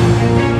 Thank you.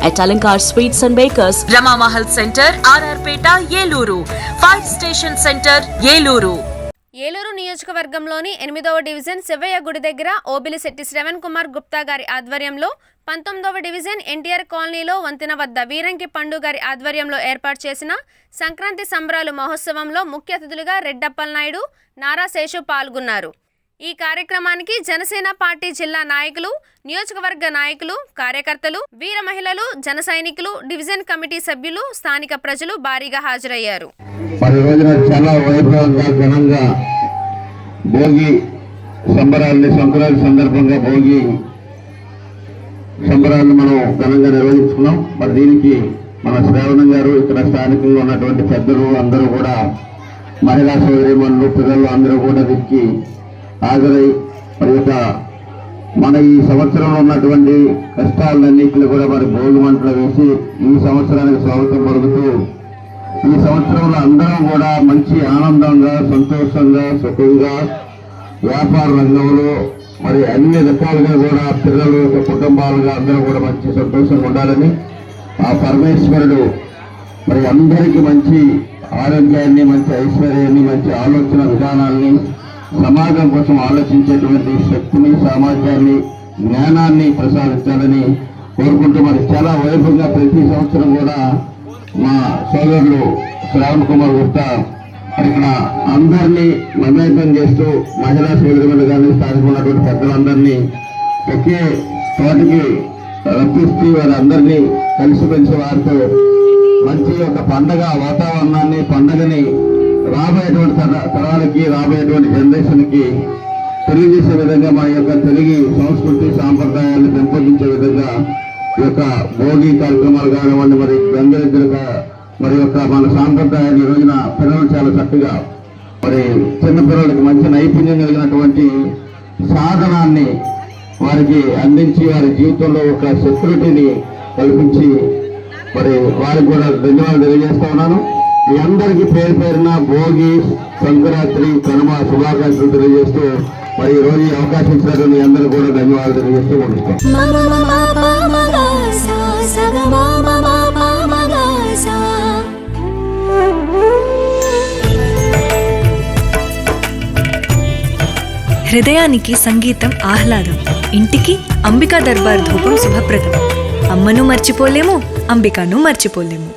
At Alankar Sweets and Bakers, Rama Mahal Center, RR Peta, Yeluru, Fire Station Center, Yeluru. Eluru నియోజకవర్గంలోని ఎనిమిదవ division Shivayya గుడి దగ్గర ఓబిలిశెట్టి శ్రవణ్ కుమార్ గుప్తా గారి ఆధ్వర్యంలో పంతొమ్మిదవ డివిజన్ ఎన్టీఆర్ కాలనీలో వంతెన వద్ద వీరంకి పండు గారి ఆధ్వర్యంలో ఏర్పాటు చేసిన సంక్రాంతి సంబరాలు మహోత్సవంలో ముఖ్య అతిథులుగా రెడ్డప్పల్ నాయుడు నారా శేషు పాల్గొన్నారు. ఈ కార్యక్రమానికి జనసేన పార్టీ జిల్లా నాయకులు నియోజకవర్గ నాయకులు కార్యకర్తలు వీర మహిళలు జన సైనికులు డివిజన్ కమిటీ సభ్యులు స్థానిక ప్రజలు భారీగా హాజరయ్యారు. భోగి సంబరాల్ని సంక్రాంతి సందర్భంగా భోగి సంబరాలను మనం ఘనంగా నిర్వహించుకున్నాం మరి దీనికి మన శ్రావణం గారు ఇక్కడ స్థానికంగా ఉన్నటువంటి పెద్దలు అందరూ కూడా మహిళా సోదరిమణులు పిల్లలు అందరూ కూడా దీనికి హాజరై మరి యొక్క మన ఈ సంవత్సరంలో ఉన్నటువంటి కష్టాలన్నింటిని కూడా మరి భోగి మంటలు వేసి ఈ సంవత్సరానికి స్వాగతం పలుకుతూ ఈ సంవత్సరంలో అందరం కూడా మంచి ఆనందంగా సంతోషంగా సుఖంగా వ్యాపార రంగంలో మరి అన్ని రకాలుగా కూడా పిల్లలు కుటుంబాలుగా అందరూ కూడా మంచి సంతోషంగా ఉండాలని ఆ పరమేశ్వరుడు మరి అందరికీ మంచి ఆరోగ్యాన్ని మంచి ఐశ్వర్యాన్ని మంచి ఆలోచన విధానాల్ని సమాజం కోసం ఆలోచించేటువంటి శక్తిని సామర్థ్యాన్ని జ్ఞానాన్ని ప్రసాదించాలని కోరుకుంటూ మరి చాలా వైభవంగా ప్రతి సంవత్సరం కూడా మా సోదరులు శ్రావణ్ కుమార్ గుప్తా ఇక్కడ అందరినీ మమేకం చేస్తూ మహిళా సోదరులు కానీ స్థానిక ఉన్నటువంటి పెద్దలందరినీ ఒకే తోటికి రప్పిస్తూ వారందరినీ కలిసిమెలిసి వారితో మంచి ఒక పండగ వాతావరణాన్ని పండగని రాబోయేటువంటి తరాలకి రాబోయేటువంటి జనరేషన్కి తెలియజేసే విధంగా మన యొక్క తెలుగు సంస్కృతి సాంప్రదాయాన్ని పెంపొందించే విధంగా ఈ యొక్క భోగి కార్యక్రమాలు కానివ్వండి మరి గంగరెద్దులుగా మరి యొక్క మన సాంప్రదాయాన్ని రోజున పిల్లలు చాలా చక్కగా మరి చిన్న పిల్లలకి మంచి నైపుణ్యం కలిగినటువంటి సాధనాన్ని వారికి అందించి వారి జీవితంలో ఒక సెక్యూరిటీని కల్పించి మరి వారికి కూడా ధన్యవాదాలు తెలియజేస్తా ఉన్నాను. మీ అందరికీ పేరు పేరున భోగి సంక్రాంతి కనుమ శుభాకాంక్షలు తెలియజేస్తూ మరి ఈ రోజు ఈ అవకాశం ఇచ్చినట్టు మీ అందరూ కూడా ధన్యవాదాలు తెలియజేస్తూ హృదయానికి సంగీతం ఆహ్లాదం. ఇంటికి అంబికా దర్బార్ ధూపం శుభప్రదం. అమ్మను మర్చిపోలేము అంబికాను మర్చిపోలేము.